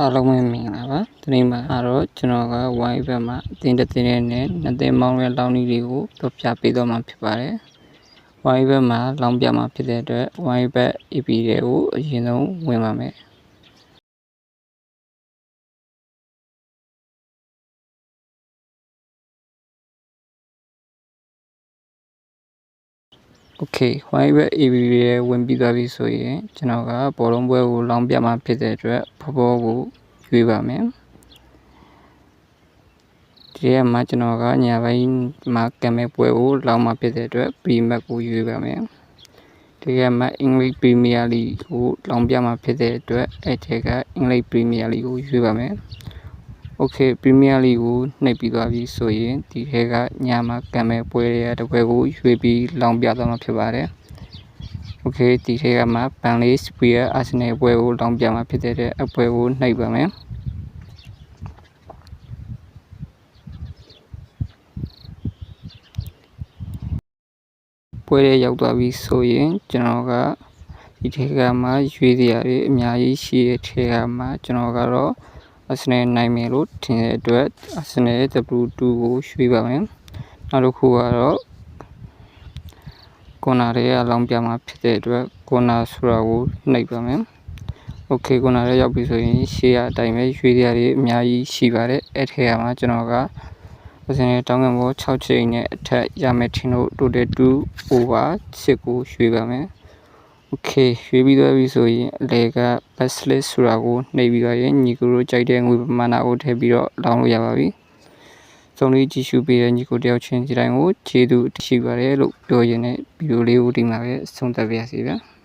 အားလုံးပဲမင်္ဂလာပါဒီနေ့မှာတော့ကျွန်တော်က wine ဘက်မှာအတင်းတစ်တင်းနဲ့နှစ်သိန်းမောင်းရဲ့လောင်းကြီးတွေကိုပြောပြပေးတော့မှာဖြစ်ပါတယ် wine ဘက်မှာလောင်းပြမှာဖြစ်တဲ့အတွက် wine ဘက် EP တွေကိုအရင်ဆုံးဝင်ပါမယ် Okay wine ဘက် AB ရဲ့ဝင်ပြီးသွားပြီဆိုရင်ကျွန်တော်ကဘောလုံးပွဲကိုလောင်းပြမှာဖြစ်တဲ့အတွက်ဖောဖောကိုရွေးပါမယ်ဒီရက်မှာကျွန်တော်ကညာဘက်မှာကံမဲ့ပွဲကိုလောင်းမှာဖြစ်တဲ့အတွက် pre-match ကိုရွေးပါမယ်ဒီရက်မှာ English Premier League ကိုလောင်းပြမှာဖြစ်တဲ့အတွက်အဲ့ထဲက English Premier League ကိုရွေးပါမယ် Okay Premier League ကိုနှိပ်ပြီးသွားပြီဆိုရင်ဒီထဲကညမှာကံမဲ့ပွဲရတဲ့ပွဲကိုရွေးပြီးလောင်းပြသွားမှာဖြစ်ပါတယ်။ Okay ဒီထဲကမှ Burnley Spurs Arsenal ပွဲကိုလောင်းပြမှာဖြစ်တဲ့အပွဲကိုနှိပ်ပါမယ်။ပွဲရရောက်သွားပြီဆိုရင်ကျွန်တော်ကဒီထဲကမှရွေးစရာတွေအများကြီးရှိတဲ့ထဲကမှကျွန်တော်ကတော့ Arsenal နိုင်မယ်လို့ထင်တဲ့အတွက် Arsenal W2 ကိုရွှေ့ပါမယ်။နောက်တစ်ခုကတော့ကွန်နာတွေကလောင်းပြမှာဖြစ်တဲ့အတွက်ကွန်နာဆိုတာကိုနှိပ်ပါမယ်။ Okay ကွန်နာတွေရောက်ပြီဆိုရင်ရှေ့ရအတိုင်းပဲရွှေ့ရတွေအများကြီးရှိပါတယ်။အဲ့ထဲမှာကျွန်တော်က Arsenal တောင်းကန်ဘော6ချိန်နဲ့အထက်ရမယ်ထင်လို့ total 2 over 6ကိုရွှေ့ပါမယ်။ Okay ရွေးပြီးသွားပြီဆိုရင်အလဲက basket ဆိုတာကိုနှိပ်ပြီးတော့ရင်ညီကိုတို့ကြိုက်တဲ့ငွေပမာဏကိုထည့်ပြီးတော့လောင်းလို့ရပါပြီ။ဆုံးလေးကြည့်ရှုပေးတဲ့ညီကိုတယောက်ချင်းဒီတိုင်းကိုခြေသူရှိပါတယ်လို့ပြောရင်းနဲ့ဗီဒီယိုလေးကိုဒီမှာပဲဆုံးသက်ပါရစေဗျာ။